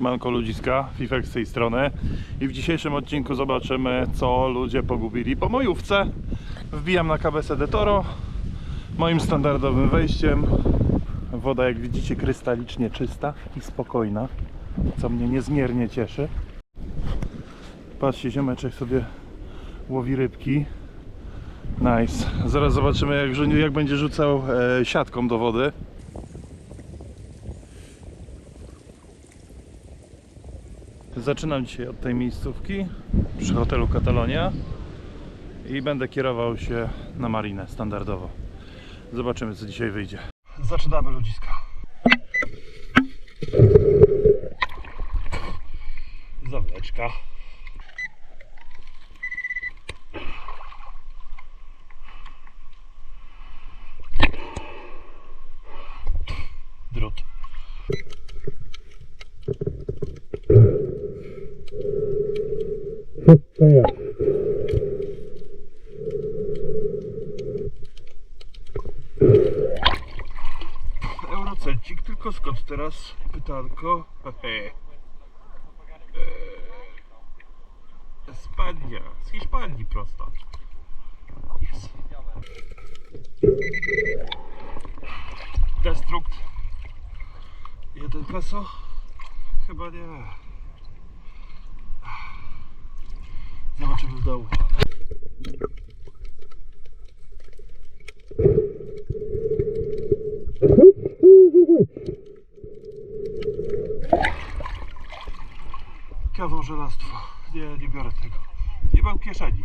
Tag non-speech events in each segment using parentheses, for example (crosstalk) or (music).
Siemanko ludziska, Fifek z tej strony i w dzisiejszym odcinku zobaczymy co ludzie pogubili po mojówce. Wbijam na KBS de Toro moim standardowym wejściem. Woda jak widzicie krystalicznie czysta i spokojna, co mnie niezmiernie cieszy. Patrzcie, ziomeczek sobie łowi rybki. Nice. Zaraz zobaczymy jak, jak będzie rzucał e, siatką do wody. Zaczynam dzisiaj od tej miejscówki przy hotelu Katalonia i będę kierował się na marinę standardowo. Zobaczymy co dzisiaj wyjdzie. Zaczynamy ludziska. Eurocencik, tylko skąd teraz pytanko? Eee, Hiszpania, z Hiszpanii prosto. Jest. Destrukt. Jeden peso? Chyba nie. Zobaczymy w domu. Kawał żelastwo. Nie, nie biorę tego. Nie mam kieszeni.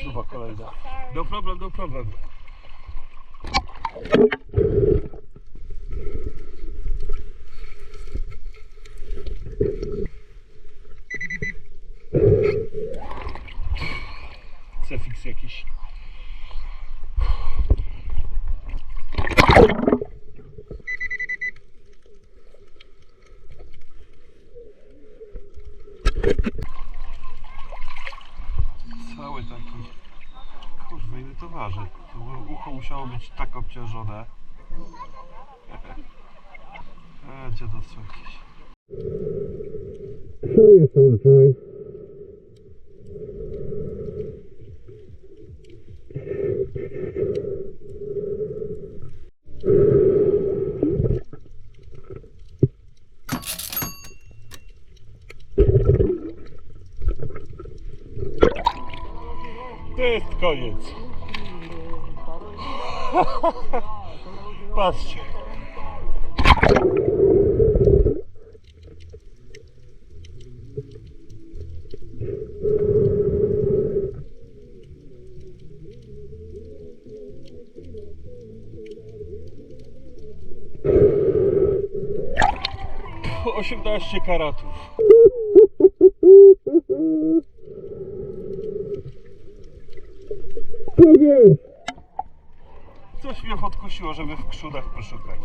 Śruba kolejna. No problem, no problem. Cefiks jakiś. Cały taki. Kurwa, ile to waży? Ucho musiało być tak obciążone. (laughs) E, dziadostwo jakieś. To jest koniec. (laughs) Patrzcie. Osiemnaście karatów. Coś podkusiło, żeby w krzunach poszukać.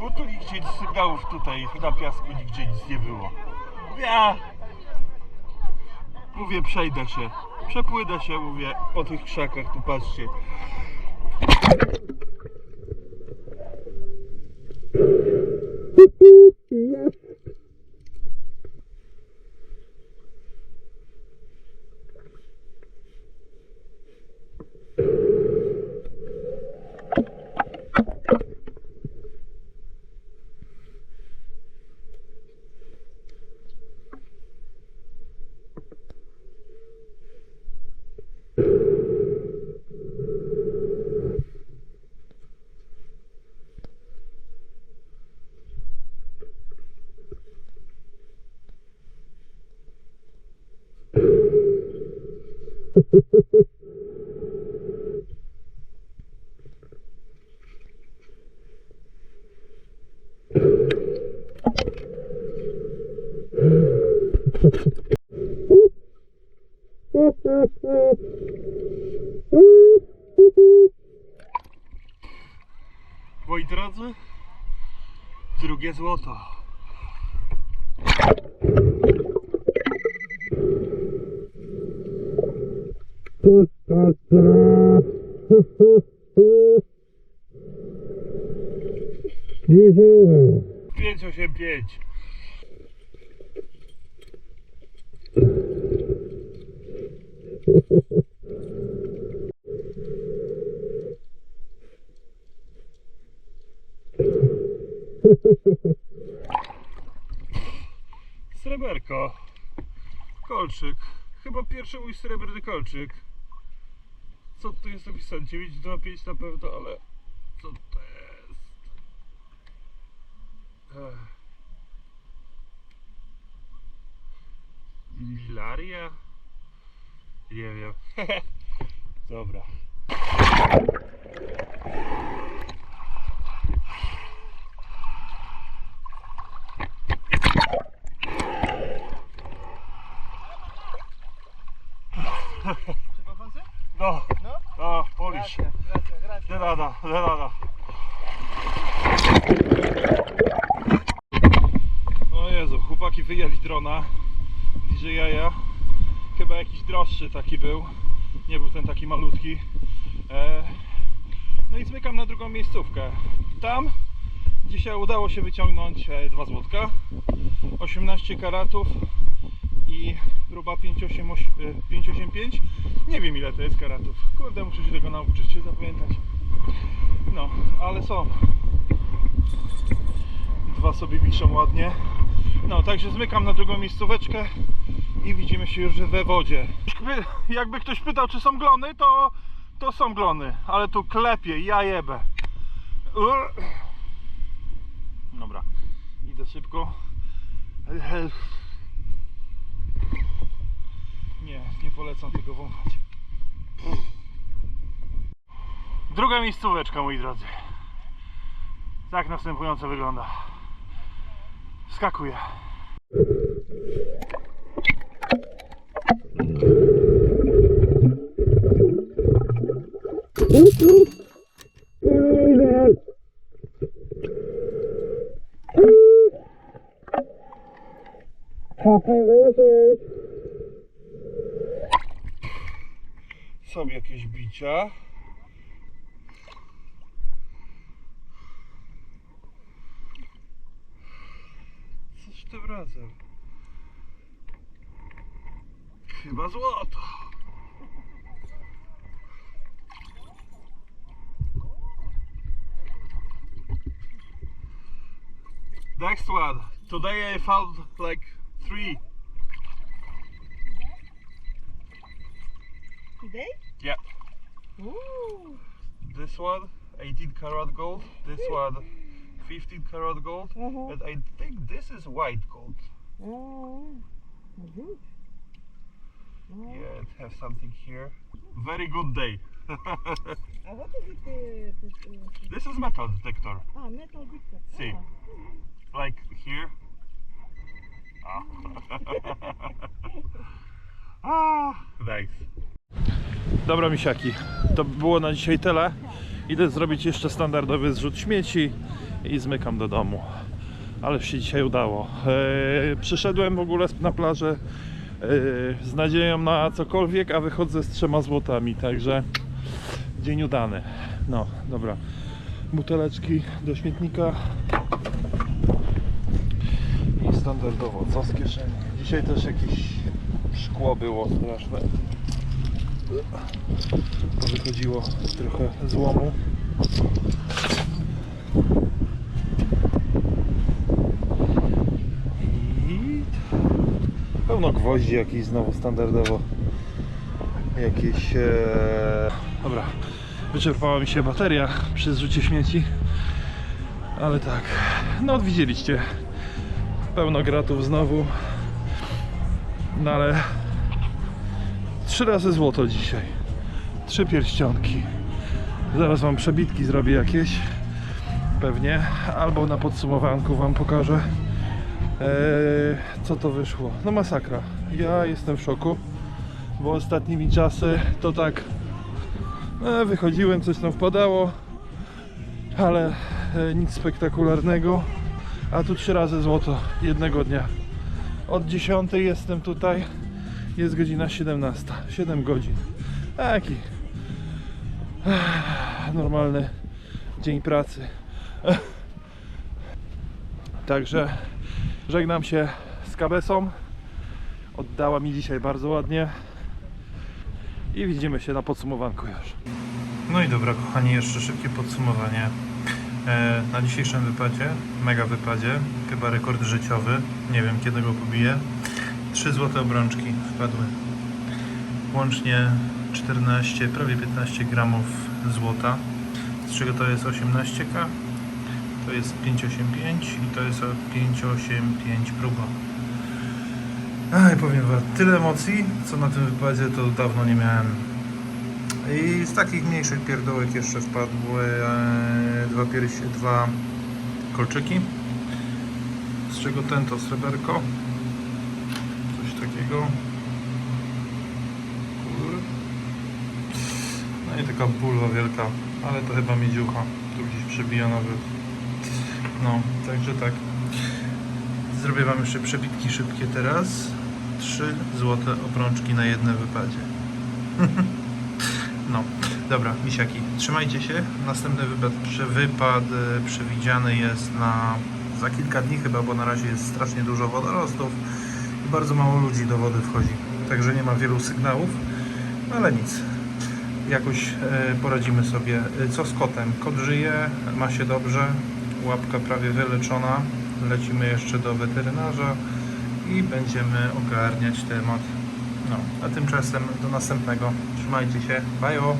Bo tu nigdzie sygnałów tutaj na piasku nigdzie nic nie było. Ja mówię przejdę się. Przepłynę się, mówię, po tych krzakach, tu patrzcie. Moi drodzy, drugie złoto. 585. Sreberko. Kolczyk. Chyba pierwszy mój srebrny kolczyk. Co tu jest napisane? 925 na pewno, ale co to jest? Milaria? Nie wiem. (laughs) Dobra. No, No? no, Polish. Gracias, gracias, de nada. O Jezu, chłopaki wyjęli drona. DJ jaja. Chyba jakiś droższy taki był. Nie był ten taki malutki. E, no i zmykam na drugą miejscówkę. Tam dzisiaj udało się wyciągnąć e, 2 złotka. 18 karatów i próba 585. e, 585. Nie wiem ile to jest karatów. Kurde, muszę się tego nauczyć, się zapamiętać. Ale są. Dwa sobie wiszą ładnie. No, także zmykam na drugą miejscóweczkę i widzimy się już we wodzie. Jakby ktoś pytał, czy są glony, to, to są glony, ale tu klepie, ja jebę. Ur. Dobra, idę szybko. Nie, nie polecam tego wąchać. Druga miejscóweczka, moi drodzy. Tak następująco wygląda. Skakuję. Są jakieś bicia. Razem. Chyba złoto. Next one. Today I found like three. Today? Yeah. Ooh. This one 18 karat gold. This one 15 karat gold. Uh-huh. And I think this is white gold. Oh. Good. Oh. Yeah, it has something here. Very good day. (laughs) Uh, what is it? Uh, this, uh, this is metal detector. ah, metal detector. See. Ah. Like here. Ah. (laughs) ah, nice. Dobra misiaki, to by było na dzisiaj tyle. Idę zrobić jeszcze standardowy zrzut śmieci i zmykam do domu. Ale się dzisiaj udało. Eee, przyszedłem w ogóle na plażę eee, z nadzieją na cokolwiek, a wychodzę z trzema złotami, także dzień udany. No, dobra. Buteleczki do śmietnika. I standardowo, co z kieszeni? Dzisiaj też jakieś szkło było straszne. Wychodziło trochę złomu. I pełno gwoździ jakiś znowu standardowo. Jakieś... E... Dobra, wyczerpała mi się bateria przy zrzucie śmieci. Ale tak, no widzieliście. Pełno gratów znowu. No ale trzy razy złoto dzisiaj. Trzy pierścionki. Zaraz wam przebitki zrobię jakieś. Pewnie. Albo na podsumowanku wam pokażę. Eee, co to wyszło? No masakra. Ja jestem w szoku. Bo ostatnimi czasy to tak e, wychodziłem, coś tam wpadało. Ale e, nic spektakularnego. A tu trzy razy złoto jednego dnia. Od 10 jestem tutaj. Jest godzina 17. 7 godzin. Taki normalny dzień pracy. (laughs) Także żegnam się z Kabesą. Oddała mi dzisiaj bardzo ładnie. I widzimy się na podsumowanku już. No i dobra, kochani, jeszcze szybkie podsumowanie. E, na dzisiejszym wypadzie, mega wypadzie, chyba rekord życiowy, nie wiem kiedy go pobiję. 3 złote obrączki wpadły. Łącznie 14, prawie 15 gramów złota, z czego to jest 18K, to jest 585 i to jest 585 próba. Aj, powiem wam, tyle emocji, co na tym wypadzie to dawno nie miałem. I z takich mniejszych pierdołek jeszcze wpadły e, dwa, piersi, dwa kolczyki, z czego ten to sreberko, coś takiego. No i taka bulwa wielka, ale to chyba miedziucha, tu gdzieś przebija nawet. No, także tak. Zrobię Wam jeszcze przebitki szybkie teraz. 3 złote obrączki na jednym wypadzie. (laughs) no, dobra, misiaki, trzymajcie się. Następny wypad, wypad e, przewidziany jest na za kilka dni chyba, bo na razie jest strasznie dużo wodorostów i bardzo mało ludzi do wody wchodzi. Także nie ma wielu sygnałów, ale nic. Jakoś e, poradzimy sobie. E, Co z kotem? Kot żyje, ma się dobrze, łapka prawie wyleczona. Lecimy jeszcze do weterynarza i będziemy ogarniać temat. No, a tymczasem do następnego. Trzymajcie się. Bajo!